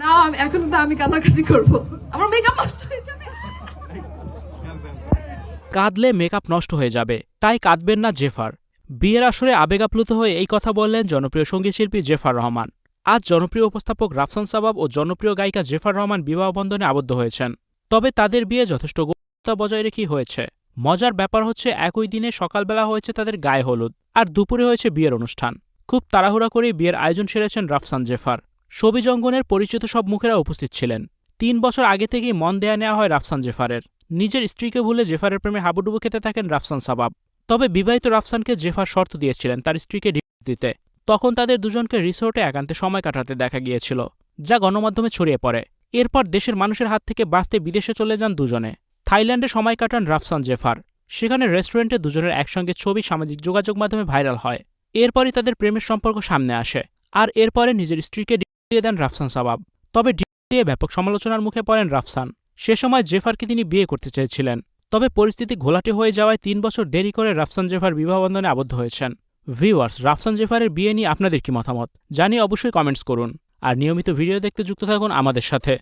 না, আমি এখন তো আমি কান্নাকাটি করব। আমার মেকআপ নষ্ট হয়ে যাবে। কাঁদলে মেকআপ নষ্ট হয়ে যাবে, তাই কাঁদবেন না জেফার। বিয়ের আসরে আবেগাপ্লুত হয়ে এই কথা বললেন জনপ্রিয় সঙ্গীতশিল্পী জেফার রহমান। আজ জনপ্রিয় উপস্থাপক রাফসান সাবাব ও জনপ্রিয় গায়িকা জেফার রহমান বিবাহ বন্ধনে আবদ্ধ হয়েছেন। তবে তাদের বিয়ে যথেষ্ট গোপনীয়তা বজায় রেখেই হয়েছে। মজার ব্যাপার হচ্ছে, একই দিনে সকালবেলা হয়েছে তাদের গায়ে হলুদ, আর দুপুরে হয়েছে বিয়ের অনুষ্ঠান। খুব তাড়াহুড়া করেই বিয়ের আয়োজন সেরেছেন রাফসান জেফার। ছবি জঙ্গনের পরিচিত সব মুখেরা উপস্থিত ছিলেন। তিন বছর আগে থেকেই মন দেয়া নেওয়া হয় রাফসান জেফারের। নিজের স্ত্রীকে ভুলে জেফারের প্রেমে হাবুডুবু খেতে থাকেন রাফসান সাবাব। তবে বিবাহিত রাফসানকে জেফার শর্ত দিয়েছিলেন তার স্ত্রীকে ডিভোর্স দিতে। তখন তাদের দুজনকে রিসোর্টে একান্তে সময় কাটাতে দেখা গিয়েছিল, যা গণমাধ্যমে ছড়িয়ে পড়ে। এরপর দেশের মানুষের হাত থেকে বাঁচতে বিদেশে চলে যান দুজনে। থাইল্যান্ডে সময় কাটান রাফসান জেফার। সেখানে রেস্টুরেন্টে দুজনের একসঙ্গে ছবি, সামাজিক যোগাযোগ মাধ্যমে ভাইরাল হয়। এরপরই তাদের প্রেমের সম্পর্ক সামনে আসে। আর এরপরে নিজের স্ত্রীকে দিয়ে দেন রাফসান সাবাব। তবে দিয়ে ব্যাপক সমালোচনার মুখে পড়েন রাফসান। সে সময় জেফারকে তিনি বিয়ে করতে চেয়েছিলেন। তবে পরিস্থিতি ঘোলাটে হয়ে যাওয়ায় তিন বছর দেরি করে রাফসান জেফার বিবাহবন্ধনে আবদ্ধ হয়েছেন। ভিউয়ার্স, রাফসান জেফারের বিয়ে নিয়ে আপনাদের কি মতামত? জানিয়ে অবশ্যই কমেন্টস করুন। আর নিয়মিত ভিডিও দেখতে যুক্ত থাকুন আমাদের সাথে।